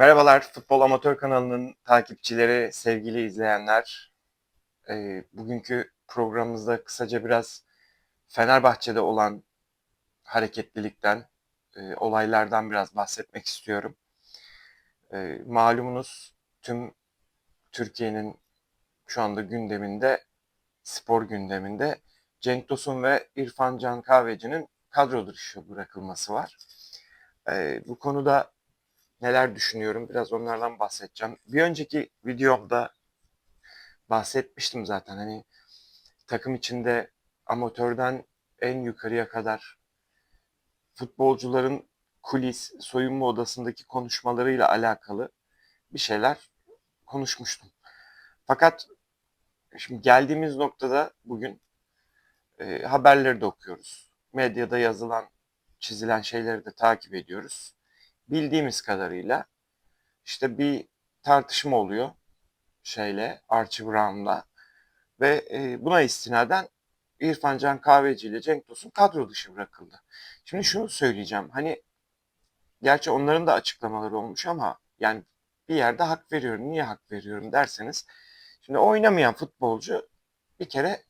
Merhabalar Futbol Amatör kanalının takipçileri, sevgili izleyenler. Ee, bugünkü programımızda kısaca biraz Fenerbahçe'de olan hareketlilikten, e, olaylardan biraz bahsetmek istiyorum. Ee, malumunuz tüm Türkiye'nin şu anda gündeminde, spor gündeminde Cenk Tosun ve İrfan Can Kahveci'nin kadro dışı bırakılması var. Ee, bu konuda neler düşünüyorum biraz onlardan bahsedeceğim. Bir önceki videomda bahsetmiştim zaten hani takım içinde amatörden en yukarıya kadar futbolcuların kulis, soyunma odasındaki konuşmalarıyla alakalı bir şeyler konuşmuştum. Fakat şimdi geldiğimiz noktada bugün e, haberleri de okuyoruz. Medyada yazılan, çizilen şeyleri de takip ediyoruz bildiğimiz kadarıyla işte bir tartışma oluyor şeyle Archie Brown'la ve e, buna istinaden İrfan Can Kahveci ile Cenk Tosun kadro dışı bırakıldı. Şimdi şunu söyleyeceğim. Hani gerçi onların da açıklamaları olmuş ama yani bir yerde hak veriyorum. Niye hak veriyorum derseniz şimdi oynamayan futbolcu bir kere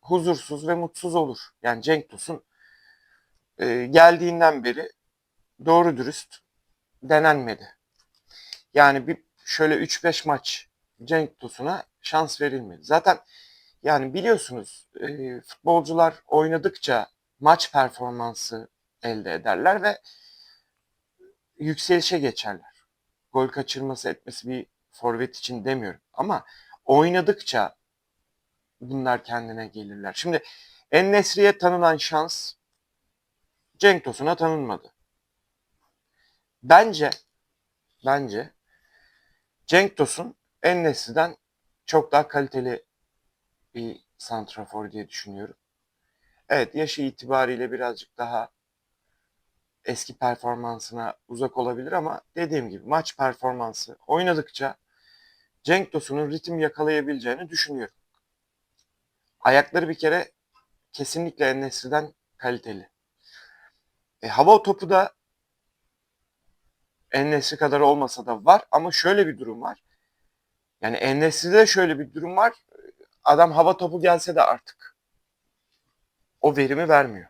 huzursuz ve mutsuz olur. Yani Cenk Tosun e, geldiğinden beri doğru dürüst denenmedi. Yani bir şöyle 3-5 maç Cenk Tosun'a şans verilmedi. Zaten yani biliyorsunuz e, futbolcular oynadıkça maç performansı elde ederler ve yükselişe geçerler. Gol kaçırması etmesi bir forvet için demiyorum ama oynadıkça bunlar kendine gelirler. Şimdi En Nesri'ye tanınan şans Cenk Tosun'a tanınmadı. Bence bence Cenk Tosun en nesliden çok daha kaliteli bir santrafor diye düşünüyorum. Evet yaşı itibariyle birazcık daha eski performansına uzak olabilir ama dediğim gibi maç performansı oynadıkça Cenk Tosun'un ritim yakalayabileceğini düşünüyorum. Ayakları bir kere kesinlikle en kaliteli. E, hava topu da Ennesi kadar olmasa da var ama şöyle bir durum var. Yani Ennesi'de şöyle bir durum var. Adam hava topu gelse de artık o verimi vermiyor.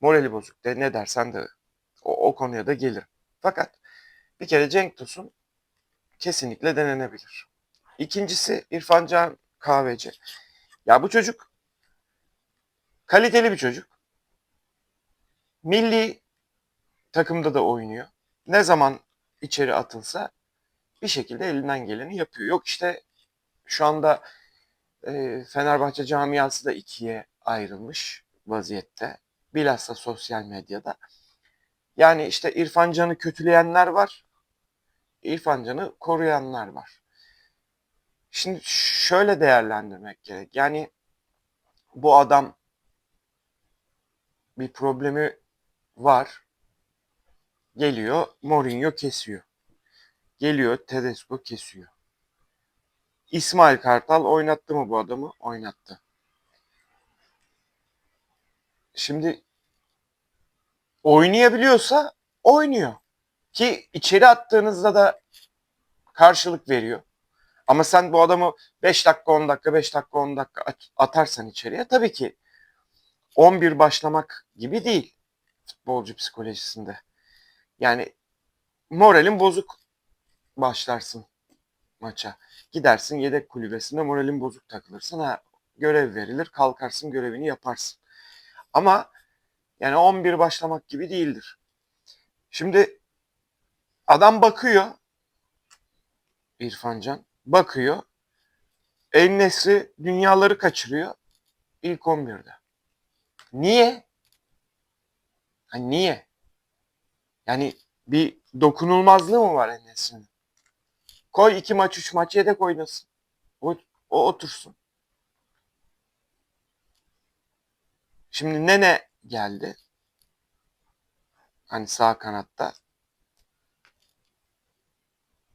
Morali bozuk de ne dersen de o, o konuya da gelir. Fakat bir kere Cenk Tosun kesinlikle denenebilir. İkincisi İrfan Can Kahveci. Ya bu çocuk kaliteli bir çocuk. Milli takımda da oynuyor ne zaman içeri atılsa bir şekilde elinden geleni yapıyor. Yok işte şu anda e, Fenerbahçe camiası da ikiye ayrılmış vaziyette. Bilhassa sosyal medyada. Yani işte İrfan Can'ı kötüleyenler var. İrfan Can'ı koruyanlar var. Şimdi şöyle değerlendirmek gerek. Yani bu adam bir problemi var. Geliyor Mourinho kesiyor. Geliyor Tedesco kesiyor. İsmail Kartal oynattı mı bu adamı? Oynattı. Şimdi oynayabiliyorsa oynuyor. Ki içeri attığınızda da karşılık veriyor. Ama sen bu adamı 5 dakika 10 dakika 5 dakika 10 dakika atarsan içeriye tabii ki 11 başlamak gibi değil futbolcu psikolojisinde. Yani moralin bozuk başlarsın maça. Gidersin yedek kulübesinde moralin bozuk takılırsın. Ha, görev verilir kalkarsın görevini yaparsın. Ama yani 11 başlamak gibi değildir. Şimdi adam bakıyor İrfan Can bakıyor. El Nesri dünyaları kaçırıyor ilk 11'de. Niye? Ha niye? Yani bir dokunulmazlığı mı var Enes'in? Koy iki maç, üç maç yedek oynasın. O, o otursun. Şimdi Nene geldi. Hani sağ kanatta.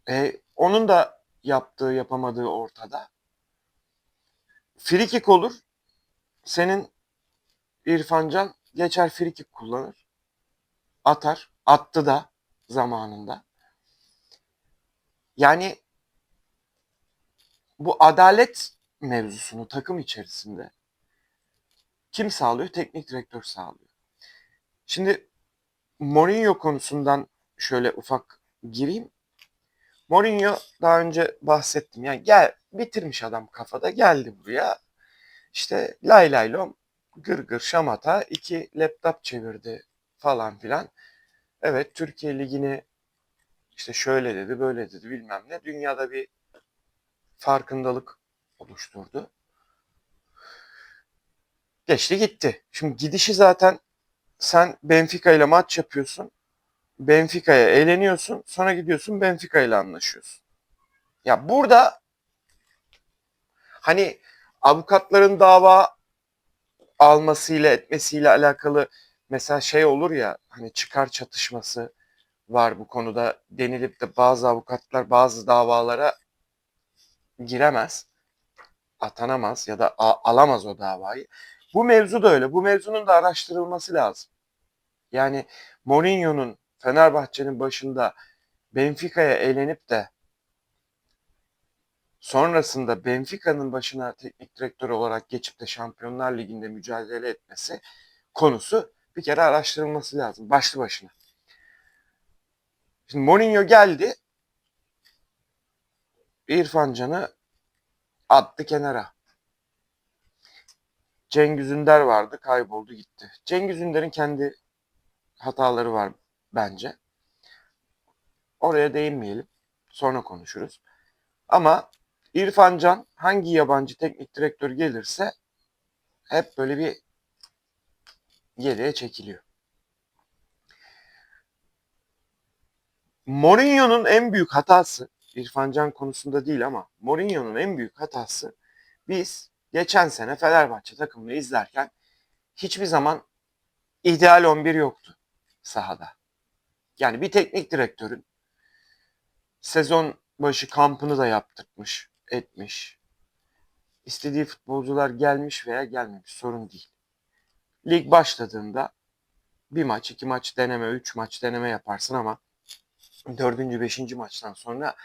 E, onun da yaptığı yapamadığı ortada. Frikik olur. Senin İrfancan geçer frikik kullanır. Atar attı da zamanında. Yani bu adalet mevzusunu takım içerisinde kim sağlıyor? Teknik direktör sağlıyor. Şimdi Mourinho konusundan şöyle ufak gireyim. Mourinho daha önce bahsettim. Yani gel bitirmiş adam kafada geldi buraya. İşte lay lay lom gır gır şamata iki laptop çevirdi falan filan. Evet Türkiye Ligi'ni işte şöyle dedi böyle dedi bilmem ne. Dünyada bir farkındalık oluşturdu. Geçti gitti. Şimdi gidişi zaten sen Benfica ile maç yapıyorsun. Benfica'ya eğleniyorsun. Sonra gidiyorsun Benfica ile anlaşıyorsun. Ya burada hani avukatların dava almasıyla etmesiyle alakalı mesela şey olur ya hani çıkar çatışması var bu konuda denilip de bazı avukatlar bazı davalara giremez, atanamaz ya da alamaz o davayı. Bu mevzu da öyle. Bu mevzunun da araştırılması lazım. Yani Mourinho'nun Fenerbahçe'nin başında Benfica'ya eğlenip de sonrasında Benfica'nın başına teknik direktör olarak geçip de Şampiyonlar Ligi'nde mücadele etmesi konusu bir kere araştırılması lazım başlı başına. Şimdi Mourinho geldi. İrfan Can'ı attı kenara. Cengiz Ünder vardı kayboldu gitti. Cengiz Ünder'in kendi hataları var bence. Oraya değinmeyelim. Sonra konuşuruz. Ama İrfan Can hangi yabancı teknik direktör gelirse hep böyle bir geriye çekiliyor. Mourinho'nun en büyük hatası İrfan Can konusunda değil ama Mourinho'nun en büyük hatası biz geçen sene Fenerbahçe takımını izlerken hiçbir zaman ideal 11 yoktu sahada. Yani bir teknik direktörün sezon başı kampını da yaptırmış, etmiş. İstediği futbolcular gelmiş veya gelmemiş sorun değil. Lig başladığında bir maç, iki maç deneme, üç maç deneme yaparsın ama dördüncü, beşinci maçtan sonra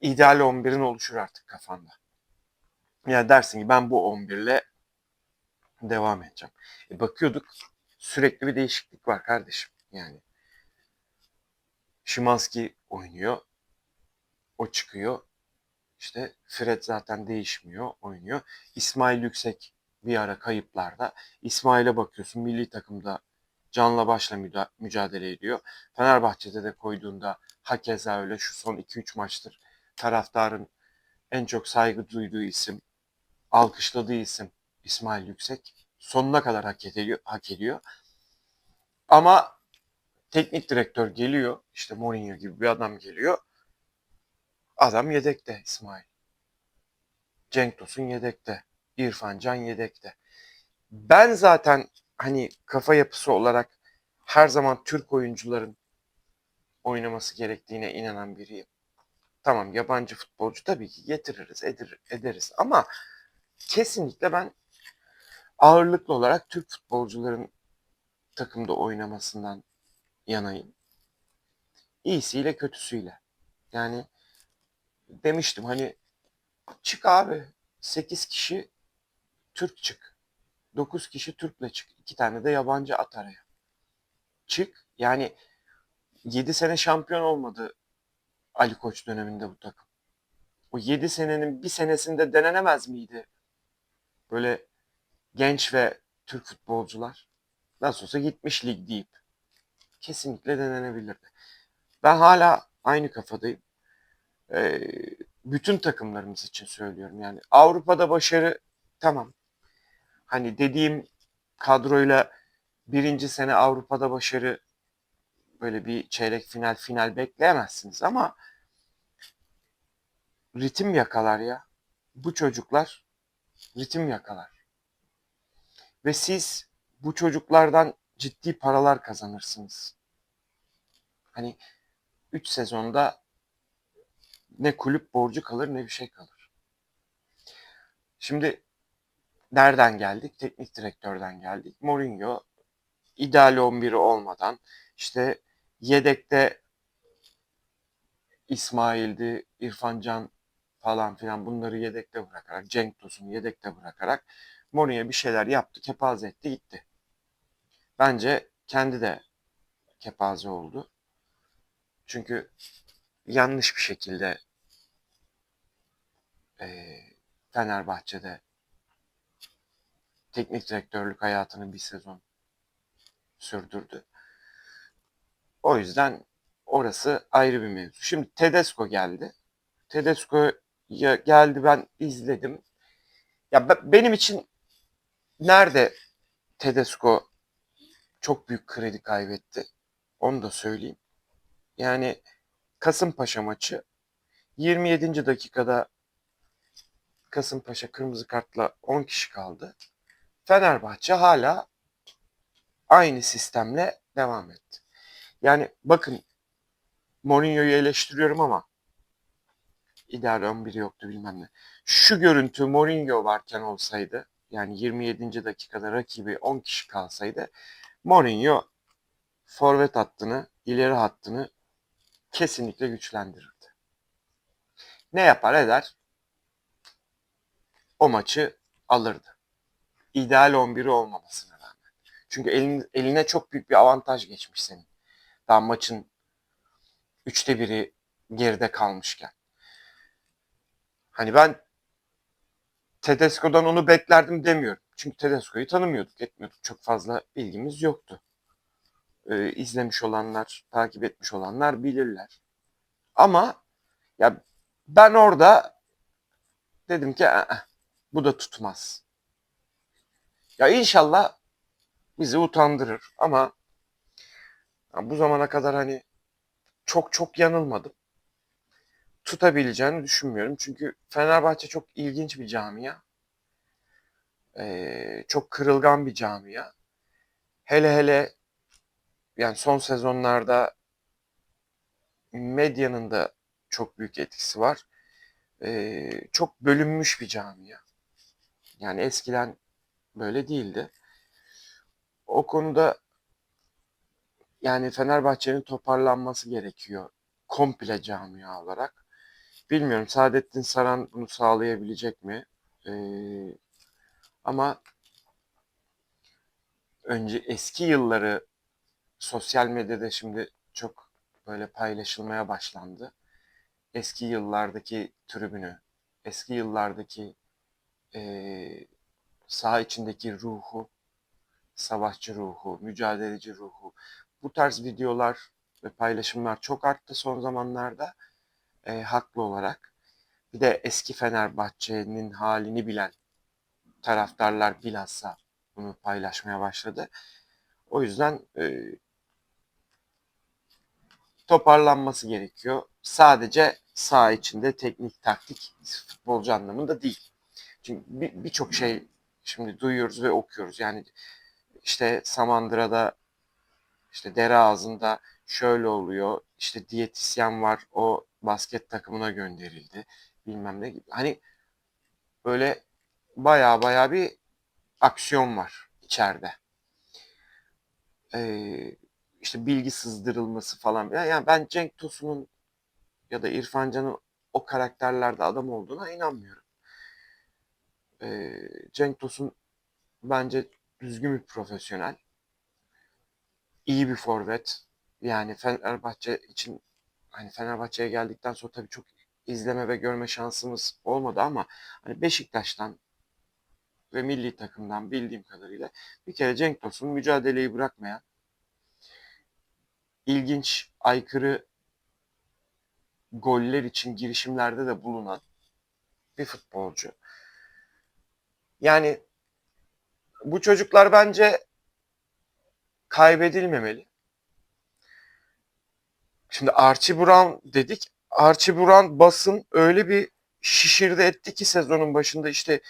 ideal 11'in oluşur artık kafanda. Yani dersin ki ben bu 11 ile devam edeceğim. E bakıyorduk sürekli bir değişiklik var kardeşim. Yani Şimanski oynuyor. O çıkıyor. İşte Fred zaten değişmiyor, oynuyor. İsmail Yüksek bir ara kayıplarda. İsmail'e bakıyorsun milli takımda canla başla mücadele ediyor. Fenerbahçe'de de koyduğunda hakeza öyle şu son 2-3 maçtır taraftarın en çok saygı duyduğu isim, alkışladığı isim İsmail Yüksek. Sonuna kadar hak ediyor. Hak ediyor. Ama teknik direktör geliyor. işte Mourinho gibi bir adam geliyor. Adam yedekte İsmail. Cenk Tosun yedekte. İrfan Can yedekte. Ben zaten hani kafa yapısı olarak her zaman Türk oyuncuların oynaması gerektiğine inanan biriyim. Tamam yabancı futbolcu tabii ki getiririz, edir, ederiz ama kesinlikle ben ağırlıklı olarak Türk futbolcuların takımda oynamasından yanayım. İyisiyle kötüsüyle. Yani demiştim hani çık abi 8 kişi Türk çık. 9 kişi Türk'le çık. 2 tane de yabancı at araya. Çık. Yani 7 sene şampiyon olmadı Ali Koç döneminde bu takım. O 7 senenin bir senesinde denenemez miydi? Böyle genç ve Türk futbolcular. Nasıl olsa gitmiş lig deyip. Kesinlikle denenebilirdi. Ben hala aynı kafadayım. Ee, bütün takımlarımız için söylüyorum. Yani Avrupa'da başarı tamam. Hani dediğim kadroyla birinci sene Avrupa'da başarı böyle bir çeyrek final final bekleyemezsiniz ama ritim yakalar ya. Bu çocuklar ritim yakalar. Ve siz bu çocuklardan ciddi paralar kazanırsınız. Hani 3 sezonda ne kulüp borcu kalır ne bir şey kalır. Şimdi nereden geldik? Teknik direktörden geldik. Mourinho ideal 11'i olmadan işte yedekte İsmail'di, İrfan Can falan filan bunları yedekte bırakarak, Cenk Tosun'u yedekte bırakarak Mourinho bir şeyler yaptı, kepaze etti, gitti. Bence kendi de kepaze oldu. Çünkü yanlış bir şekilde e, Fenerbahçe'de teknik direktörlük hayatını bir sezon sürdürdü. O yüzden orası ayrı bir mevzu. Şimdi Tedesco geldi. Tedesco geldi ben izledim. Ya benim için nerede Tedesco çok büyük kredi kaybetti. Onu da söyleyeyim. Yani Kasımpaşa maçı 27. dakikada Kasımpaşa kırmızı kartla 10 kişi kaldı. Fenerbahçe hala aynı sistemle devam etti. Yani bakın Mourinho'yu eleştiriyorum ama ideal 11 yoktu bilmem ne. Şu görüntü Mourinho varken olsaydı yani 27. dakikada rakibi 10 kişi kalsaydı Mourinho forvet hattını, ileri hattını kesinlikle güçlendirirdi. Ne yapar eder? O maçı alırdı. İdeal 11'i olmamasına rağmen. Çünkü elin, eline çok büyük bir avantaj geçmiş senin. Daha maçın üçte biri geride kalmışken. Hani ben Tedesco'dan onu beklerdim demiyorum. Çünkü Tedesco'yu tanımıyorduk, etmiyorduk. Çok fazla bilgimiz yoktu. Ee, izlemiş olanlar, takip etmiş olanlar bilirler. Ama ya ben orada dedim ki bu da tutmaz. Ya inşallah bizi utandırır ama bu zamana kadar hani çok çok yanılmadım. Tutabileceğini düşünmüyorum. Çünkü Fenerbahçe çok ilginç bir camia. Ee, çok kırılgan bir camia. Hele hele yani son sezonlarda medyanın da çok büyük etkisi var. Ee, çok bölünmüş bir camia. Yani eskiden böyle değildi. O konuda yani Fenerbahçe'nin toparlanması gerekiyor. Komple camia olarak. Bilmiyorum Saadettin Saran bunu sağlayabilecek mi? Ee, ama önce eski yılları sosyal medyada şimdi çok böyle paylaşılmaya başlandı. Eski yıllardaki tribünü, eski yıllardaki e, saha içindeki ruhu, savaşçı ruhu, mücadeleci ruhu. Bu tarz videolar ve paylaşımlar çok arttı son zamanlarda. E, haklı olarak. Bir de eski Fenerbahçe'nin halini bilen taraftarlar bilhassa bunu paylaşmaya başladı. O yüzden e, toparlanması gerekiyor. Sadece saha içinde teknik, taktik, futbolcu anlamında değil. Çünkü birçok bir şey şimdi duyuyoruz ve okuyoruz. Yani işte Samandıra'da işte dere ağzında şöyle oluyor. İşte diyetisyen var o basket takımına gönderildi. Bilmem ne gibi. Hani böyle baya baya bir aksiyon var içeride. Ee, işte bilgi sızdırılması falan. Yani ben Cenk Tosun'un ya da İrfan Can'ın o karakterlerde adam olduğuna inanmıyorum. Ee, Cenk Tosun bence düzgün bir profesyonel. iyi bir forvet. Yani Fenerbahçe için hani Fenerbahçe'ye geldikten sonra tabii çok izleme ve görme şansımız olmadı ama hani Beşiktaş'tan ve milli takımdan bildiğim kadarıyla bir kere Cenk Tosun mücadeleyi bırakmayan ilginç, aykırı goller için girişimlerde de bulunan bir futbolcu. Yani bu çocuklar bence kaybedilmemeli. Şimdi Archie Brown dedik. Archie Brown basın öyle bir şişirdi etti ki sezonun başında işte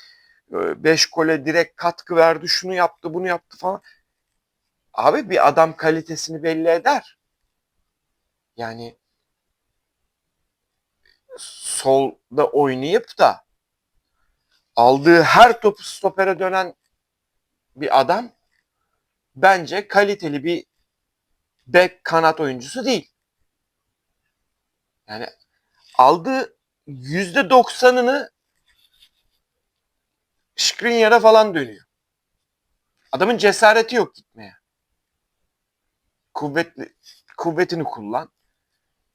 5 gole direkt katkı verdi, şunu yaptı, bunu yaptı falan. Abi bir adam kalitesini belli eder. Yani solda oynayıp da aldığı her topu stopere dönen bir adam bence kaliteli bir bek kanat oyuncusu değil. Yani aldığı yüzde doksanını Skriniar'a falan dönüyor. Adamın cesareti yok gitmeye. Kuvvetli, kuvvetini kullan.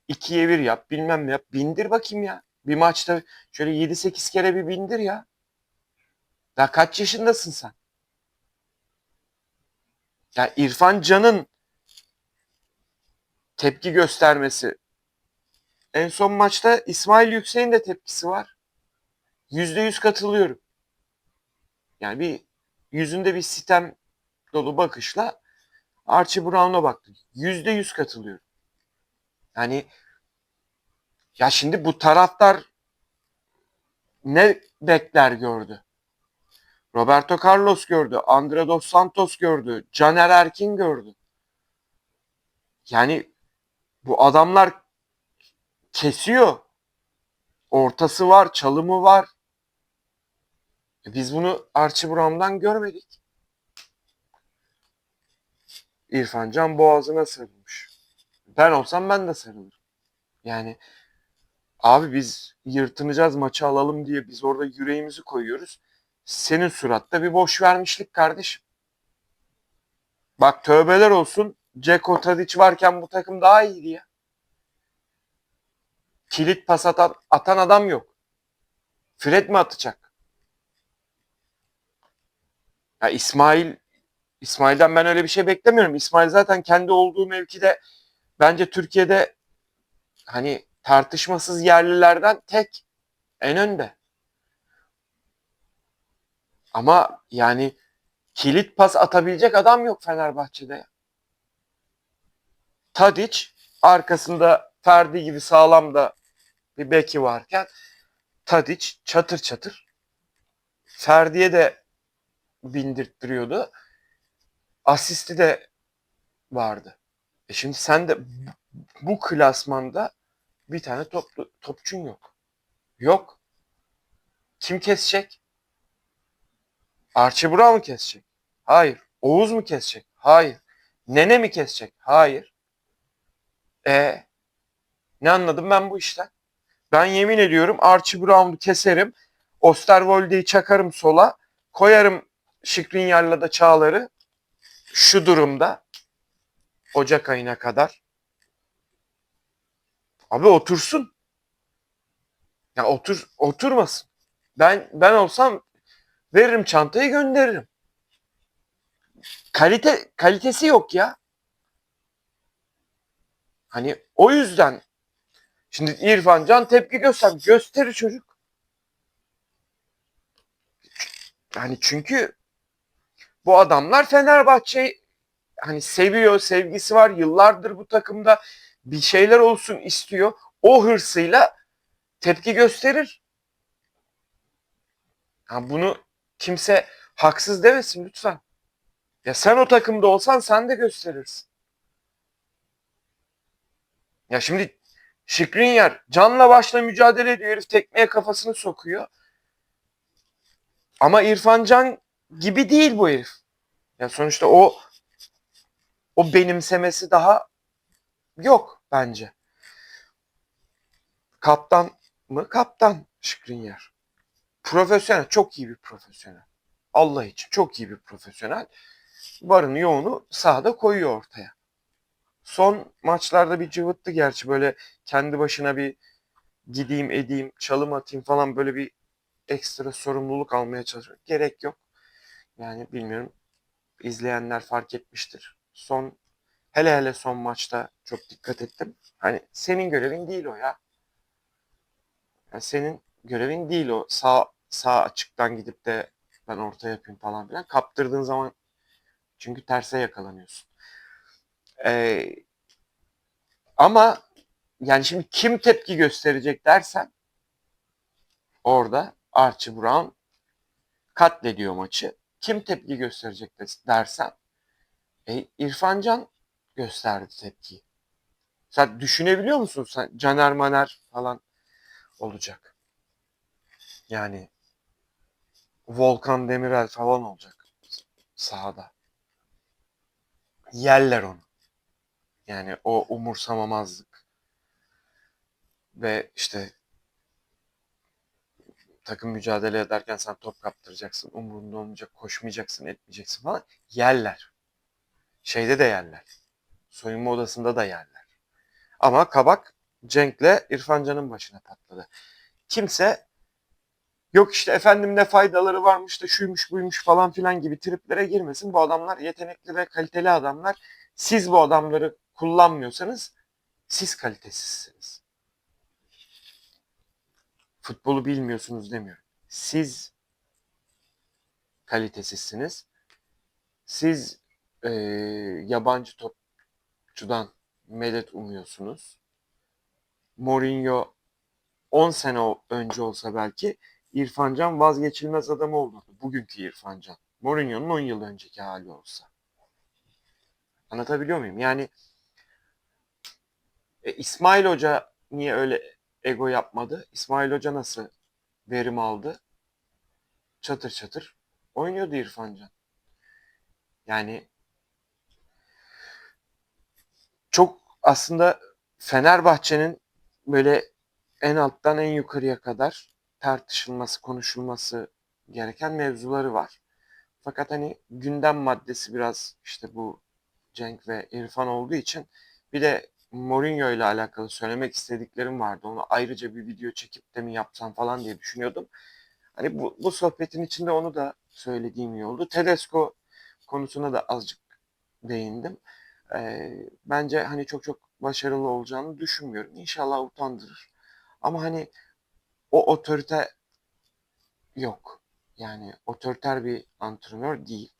İkiye bir yap, bilmem ne yap. Bindir bakayım ya. Bir maçta şöyle 7-8 kere bir bindir ya. Daha kaç yaşındasın sen? Ya İrfan Can'ın tepki göstermesi. En son maçta İsmail Yüksek'in de tepkisi var. Yüzde yüz katılıyorum. Yani bir yüzünde bir sitem dolu bakışla Archie Brown'a baktım. Yüzde yüz katılıyorum. Yani ya şimdi bu taraftar ne bekler gördü? Roberto Carlos gördü, Andre Dos Santos gördü, Caner Erkin gördü. Yani bu adamlar kesiyor. Ortası var, çalımı var. E Biz bunu Archie Brown'dan görmedik. İrfan Can boğazına sarılmış. Ben olsam ben de sarılırım. Yani abi biz yırtınacağız maçı alalım diye biz orada yüreğimizi koyuyoruz. Senin suratta bir boş vermişlik kardeşim. Bak tövbeler olsun. Ceko Tadic varken bu takım daha iyiydi ya. Kilit pas atan, atan adam yok. Fred mi atacak? Ya İsmail İsmail'den ben öyle bir şey beklemiyorum. İsmail zaten kendi olduğu mevkide bence Türkiye'de hani tartışmasız yerlilerden tek en önde. Ama yani kilit pas atabilecek adam yok Fenerbahçe'de. Tadic arkasında Ferdi gibi sağlam da bir beki varken Tadic çatır çatır Ferdi'ye de bindirttiriyordu. Asisti de vardı. E şimdi sen de bu, klasmanda bir tane top, topçun yok. Yok. Kim kesecek? Archie Brown mu kesecek? Hayır. Oğuz mu kesecek? Hayır. Nene mi kesecek? Hayır. E ne anladım ben bu işten? Ben yemin ediyorum Archie Brown'u keserim. Osterwolde'yi çakarım sola. Koyarım Şikrinyar'la da Çağlar'ı. Şu durumda Ocak ayına kadar. Abi otursun. Ya otur oturmasın. Ben ben olsam veririm çantayı gönderirim. Kalite kalitesi yok ya. Hani o yüzden şimdi İrfan Can tepki göster. Gösterir çocuk. Yani çünkü bu adamlar Fenerbahçe hani seviyor, sevgisi var. Yıllardır bu takımda bir şeyler olsun istiyor. O hırsıyla tepki gösterir. Ha bunu kimse haksız demesin lütfen. Ya sen o takımda olsan sen de gösterirsin. Ya şimdi Şikrinyar canla başla mücadele ediyor. Herif tekmeye kafasını sokuyor. Ama İrfan Can gibi değil bu herif. Ya sonuçta o o benimsemesi daha yok bence. Kaptan mı? Kaptan Şikrinyar. Profesyonel, çok iyi bir profesyonel. Allah için çok iyi bir profesyonel. Varını yoğunu sahada koyuyor ortaya. Son maçlarda bir cıvıttı gerçi böyle kendi başına bir gideyim edeyim, çalım atayım falan böyle bir ekstra sorumluluk almaya çalışıyor. Gerek yok. Yani bilmiyorum izleyenler fark etmiştir. Son hele hele son maçta çok dikkat ettim. Hani senin görevin değil o ya. Yani senin görevin değil o. Sağ sağ açıktan gidip de ben orta yapayım falan filan. Kaptırdığın zaman çünkü terse yakalanıyorsun. Ee, ama yani şimdi kim tepki gösterecek dersen orada Archie Brown katlediyor maçı. Kim tepki gösterecek dersen e, İrfan Can gösterdi tepkiyi. Sen düşünebiliyor musun sen Caner Maner falan olacak. Yani Volkan Demirel falan olacak sahada. Yerler onu. Yani o umursamamazlık. ve işte takım mücadele ederken sen top kaptıracaksın. Umurunda olmayacak, koşmayacaksın, etmeyeceksin falan. Yerler. Şeyde de yerler. Soyunma odasında da yerler. Ama kabak Cenk'le İrfan Can'ın başına patladı. Kimse yok işte efendim ne faydaları varmış da şuymuş buymuş falan filan gibi triplere girmesin. Bu adamlar yetenekli ve kaliteli adamlar. Siz bu adamları kullanmıyorsanız siz kalitesizsiniz. Futbolu bilmiyorsunuz demiyorum. Siz kalitesizsiniz. Siz eee, yabancı topçudan medet umuyorsunuz. Mourinho 10 sene önce olsa belki İrfan Can vazgeçilmez adamı olurdu. Bugünkü İrfan Can. Mourinho'nun 10 yıl önceki hali olsa. Anlatabiliyor muyum? Yani e, İsmail Hoca niye öyle ego yapmadı? İsmail Hoca nasıl verim aldı? Çatır çatır oynuyordu İrfan Can. Yani çok aslında Fenerbahçe'nin böyle en alttan en yukarıya kadar tartışılması, konuşulması gereken mevzuları var. Fakat hani gündem maddesi biraz işte bu Cenk ve İrfan olduğu için bir de Mourinho ile alakalı söylemek istediklerim vardı. Onu ayrıca bir video çekip de mi yapsam falan diye düşünüyordum. Hani bu, bu sohbetin içinde onu da söylediğim iyi oldu. Tedesco konusuna da azıcık değindim. Ee, bence hani çok çok başarılı olacağını düşünmüyorum. İnşallah utandırır. Ama hani o otorite yok. Yani otoriter bir antrenör değil.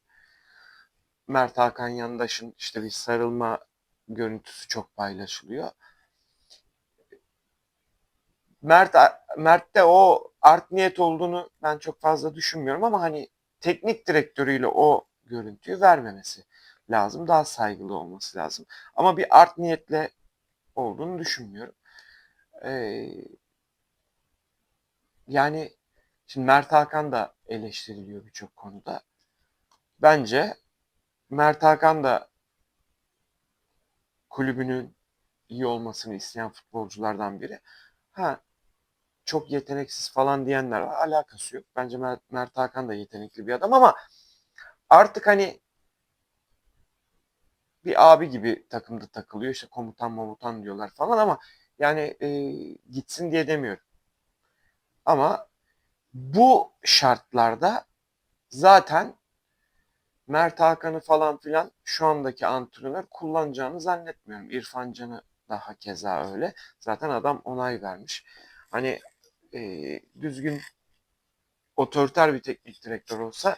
Mert Hakan Yandaş'ın işte bir sarılma görüntüsü çok paylaşılıyor. Mert Mert'te o art niyet olduğunu ben çok fazla düşünmüyorum ama hani teknik direktörüyle o görüntüyü vermemesi lazım. Daha saygılı olması lazım. Ama bir art niyetle olduğunu düşünmüyorum. Ee, yani şimdi Mert Hakan da eleştiriliyor birçok konuda. Bence Mert Hakan da kulübünün iyi olmasını isteyen futbolculardan biri. Ha çok yeteneksiz falan diyenler var. Alakası yok. Bence Mert, Mert Hakan da yetenekli bir adam ama artık hani bir abi gibi takımda takılıyor. İşte komutan momutan diyorlar falan ama yani e, gitsin diye demiyorum. Ama bu şartlarda zaten Mert Hakan'ı falan filan şu andaki antrenör kullanacağını zannetmiyorum. İrfan Can'ı daha keza öyle. Zaten adam onay vermiş. Hani e, düzgün otoriter bir teknik direktör olsa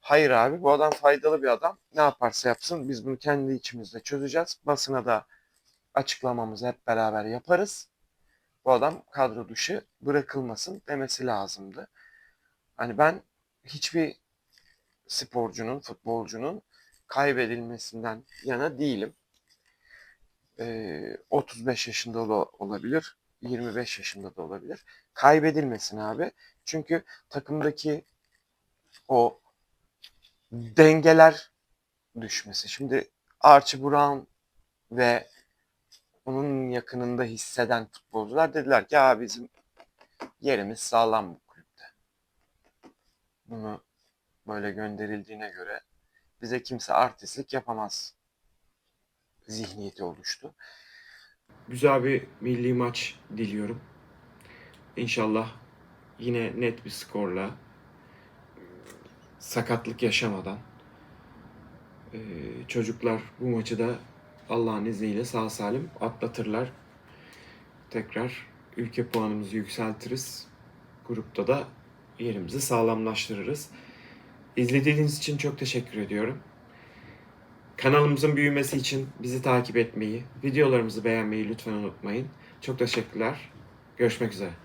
hayır abi bu adam faydalı bir adam. Ne yaparsa yapsın biz bunu kendi içimizde çözeceğiz. Basına da açıklamamızı hep beraber yaparız. Bu adam kadro dışı bırakılmasın demesi lazımdı. Hani ben hiçbir sporcunun, futbolcunun kaybedilmesinden yana değilim. Ee, 35 yaşında da olabilir, 25 yaşında da olabilir. Kaybedilmesin abi. Çünkü takımdaki o dengeler düşmesi. Şimdi Archie Brown ve onun yakınında hisseden futbolcular dediler ki ya bizim yerimiz sağlam bu kulüpte. Bunu böyle gönderildiğine göre bize kimse artistlik yapamaz zihniyeti oluştu. Güzel bir milli maç diliyorum. İnşallah yine net bir skorla sakatlık yaşamadan çocuklar bu maçı da Allah'ın izniyle sağ salim atlatırlar. Tekrar ülke puanımızı yükseltiriz. Grupta da yerimizi sağlamlaştırırız. İzlediğiniz için çok teşekkür ediyorum. Kanalımızın büyümesi için bizi takip etmeyi, videolarımızı beğenmeyi lütfen unutmayın. Çok teşekkürler. Görüşmek üzere.